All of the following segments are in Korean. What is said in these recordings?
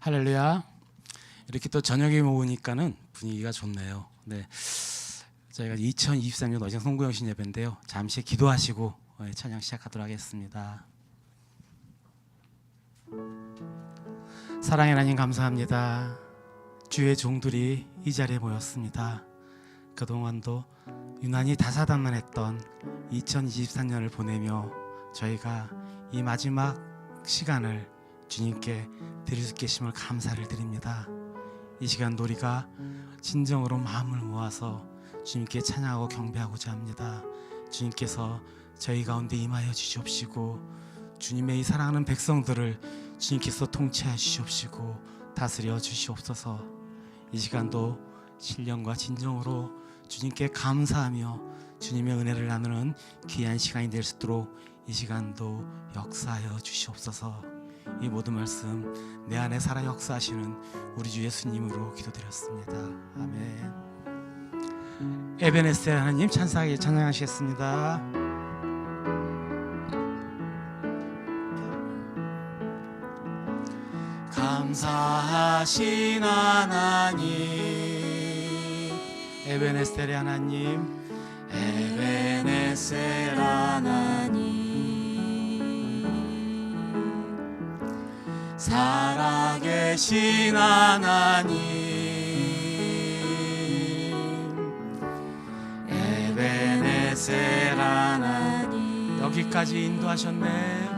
할렐루야. 이렇게 또 저녁에 모으니까는 분위기가 좋네요. 네. 저희가 2023년 어제 송구영신 예배인데요. 잠시 기도하시고 어, 찬양 시작하도록 하겠습니다. 사랑의 하나님 감사합니다. 주의 종들이 이 자리에 모였습니다. 그동안도 유난히 다사다난했던 2023년을 보내며 저희가 이 마지막 시간을 주님께 드릴 수 계심을 감사를 드립니다. 이 시간 우리가 진정으로 마음을 모아서 주님께 찬양하고 경배하고자 합니다. 주님께서 저희 가운데 임하여 주시옵시고 주님의 이 사랑하는 백성들을 주님께서 통치하여 주시옵시고 다스려 주시옵소서. 이 시간도 신령과 진정으로 주님께 감사하며 주님의 은혜를 나누는 귀한 시간이 될 수 있도록 이 시간도 역사하여 주시옵소서. 이 모든 말씀 내 안에 살아 역사하시는 우리 주 예수님으로 기도드렸습니다. 아멘. 에베네스의 하나님 찬사하게 찬양하시겠습니다. 감사하신 하나님 에베네스의 하나님 에베네셀 하나님 살아계신 하나님. 에베네셀 하나님. 여기까지 인도하셨네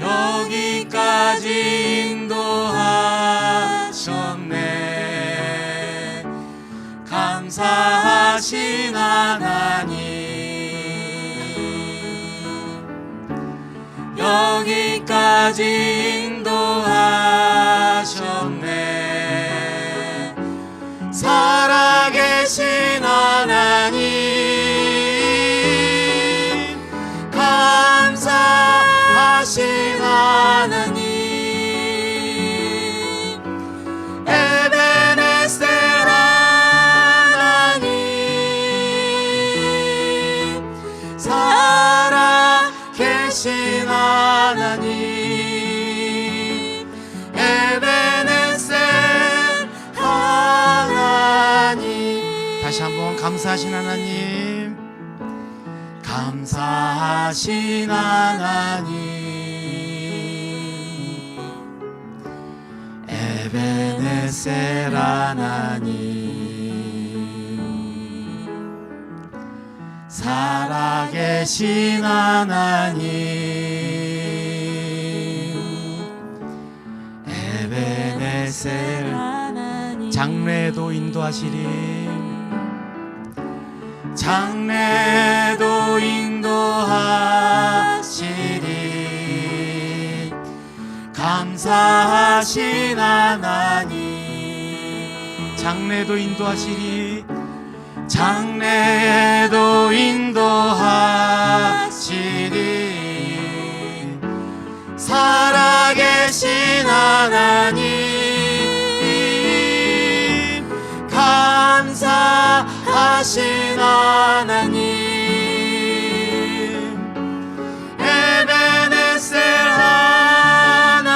여기까지 인도하셨네. 감사하신 하나님 여기까지 인도하셨네. 살아계신 하나님 감사하신 하나님 에베네셀 하나님 살아계신 감사하신 하나님. 감사하신 하나님. 에베네셀 하나님. 살아계신 하나님. 에베네셀. 장래도 인도하시리 장래도 인도하시리. 감사하신 하나님. 장래도 인도하시리. 장래도 인도하시리. 살아계신 하나님. 감사 하신 하나님. 에베네셀 하나님.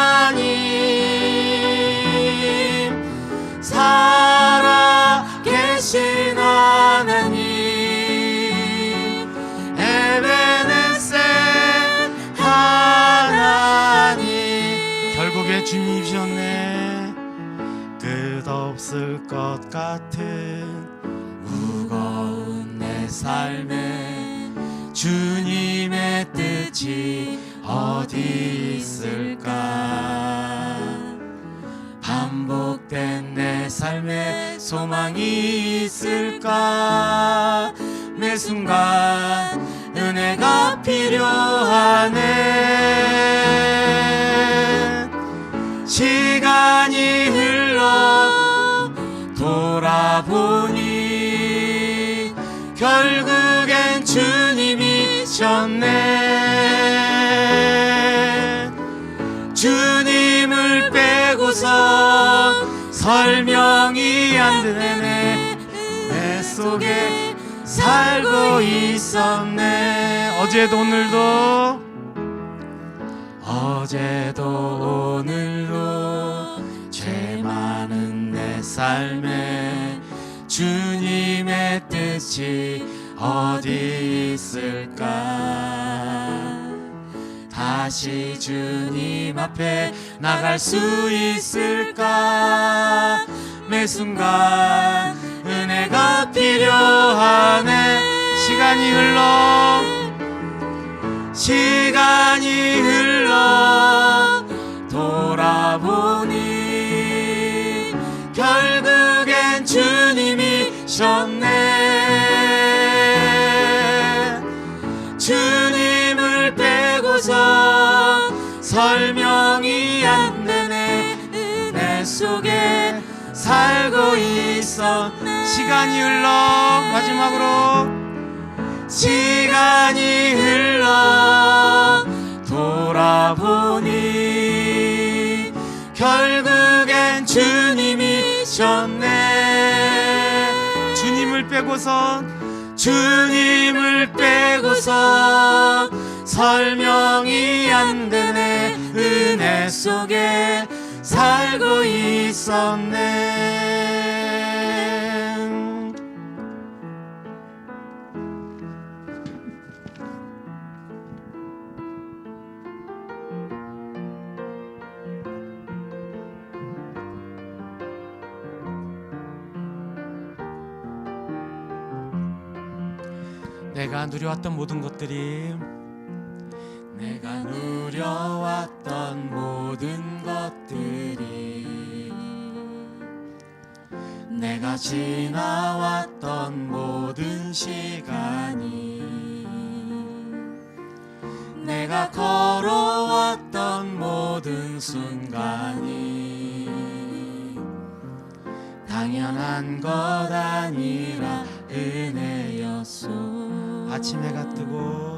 살아계신 하나님. 에베네셀 하나님. 결국에 주님이셨네. 끝없을 것 같은 삶에 주님의 뜻이 어디 있을까? 반복된 내 삶에 소망이 있을까? 매 순간 은혜가 필요하네. 시간이 흘러 주님이셨네. 주님을 빼고선 설명이 안 되네. 내 속에 살고 있었네. 어제도 오늘도? 어제도 오늘도 죄 많은 내 삶에 주님의 뜻이 어디 있을까? 다시 주님 앞에 나갈 수 있을까? 매 순간 은혜가 필요하네. 시간이 흘러 시간이 흘러 돌아보니 결국엔 주님이셨네 설명이 안 되네. 은혜 속에 살고 있어. 시간이 흘러. 마지막으로. 시간이 흘러. 돌아보니 결국엔 주님이셨네. 주님을 빼고선 주님을 빼고선 설명이 안 되네 은혜 속에 살고 있었네. 내가 누려왔던 모든 것들이 누려왔던 모든 것들이 내가 지나왔던 모든 시간이 내가 걸어왔던 모든 순간이 당연한 것 아니라 은혜였소. 아침 해가 뜨고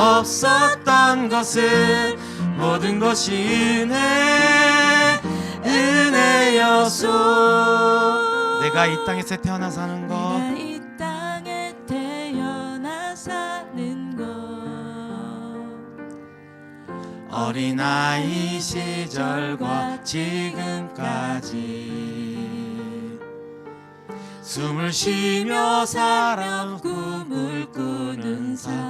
없었던 것은 모든 것이 은혜 은혜였소 내가 이 땅에서 태어나 사는 것. 내가 이 땅에 태어나 사는 것. 어린아이 시절과 지금까지 숨을 쉬며 사랑 꿈을 꾸는 삶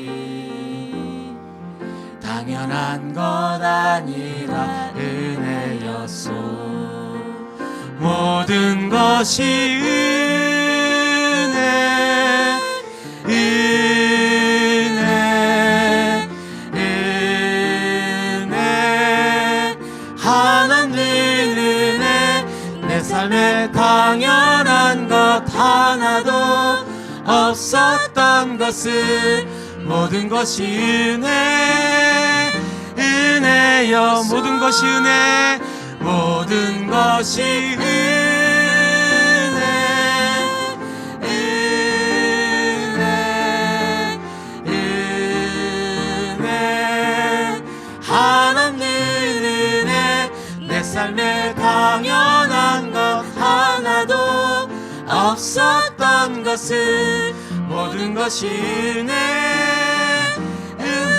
당연한 것 아니라 은혜였소. 모든 것이 은혜 은혜 은혜. 하나님 은혜 내 삶에 당연한 것 하나도 없었던 것을 모든 것이 은혜 은혜여 모든 것이 은혜 모든 것이 은혜 은혜 은혜. 하나님 은혜 내 삶에 당연한 것 하나도 없었던 것을 모든 것이 은혜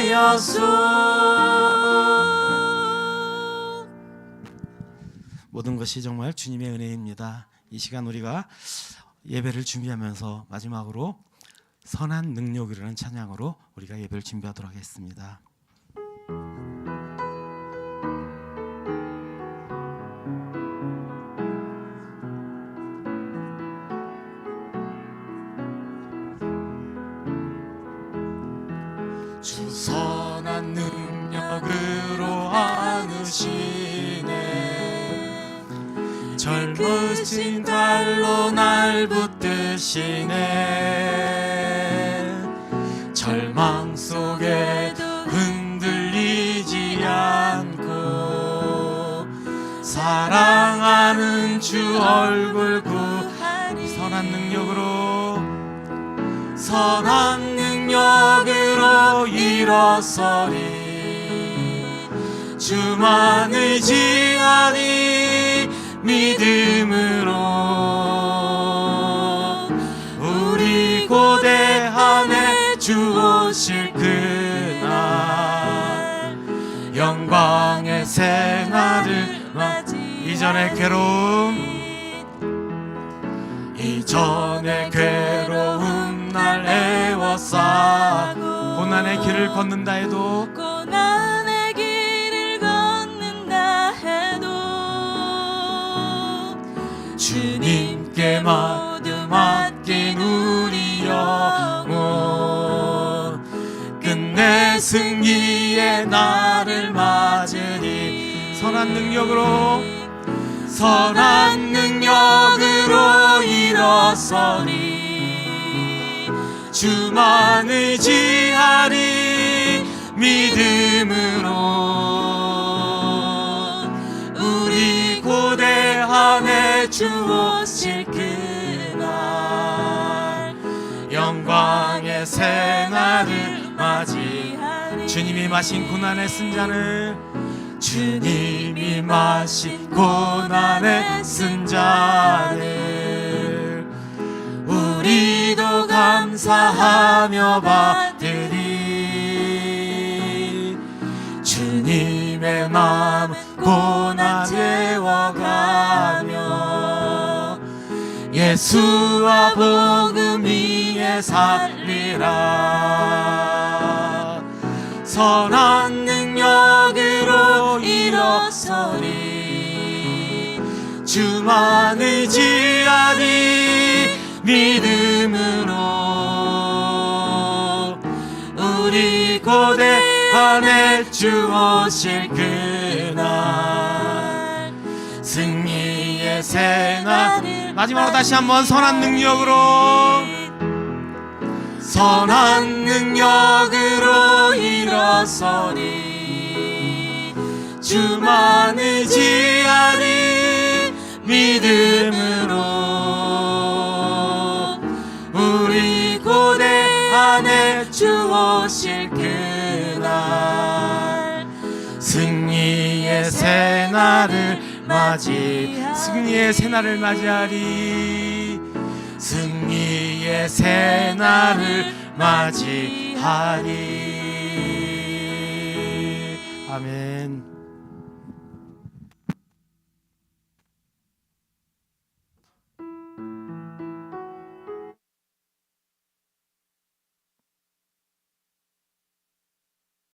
은혜였소 모든 것이 정말 주님의 은혜입니다. 이 시간 우리가 예배를 준비하면서 마지막으로 선한 능력이라는 찬양으로 우리가 예배를 준비하도록 하겠습니다. 젊으신 달로 날 붙드시네. 절망 속에도 흔들리지 않고 사랑하는 주 얼굴 구 선한 능력으로 선한 능력으로 일어서리. 주만 의지하니 믿음으로 우리 고대함에 주 오실 그날 영광의 새날을 맞이 이전의 괴로움 이전의 괴로움 날 애워싸고 고난의 길을 걷는다 해도 주님께 모두 맡긴 우리 영혼 끝내 승리의 날을 맞으니 선한 능력으로 선한 능력으로 일어서니 주만 의지하리 믿음으로 주 오실 그날 영광의 새날을 맞이 주님이 마신 고난의 쓴잔을 주님이 마신 고난의 쓴잔을 우리도 감사하며 받으리. 주님의 마음 고난 채워가며 예수와 복음 위에 살리라. 선한 능력으로 일어서리. 주만 의지하니 믿음으로. 우리 고대 안에 주 오실 그날 승리 의 새날. 마지막으로 다시 한번 선한 능력으로. 선한 능력으로 일어서니 주만 의지하니 믿음으로 우리 고대 안에 주 오실 그날 승리의 새날을 맞이 승리의 새날을 맞이하리. 승리의 새날을 맞이하리. 아멘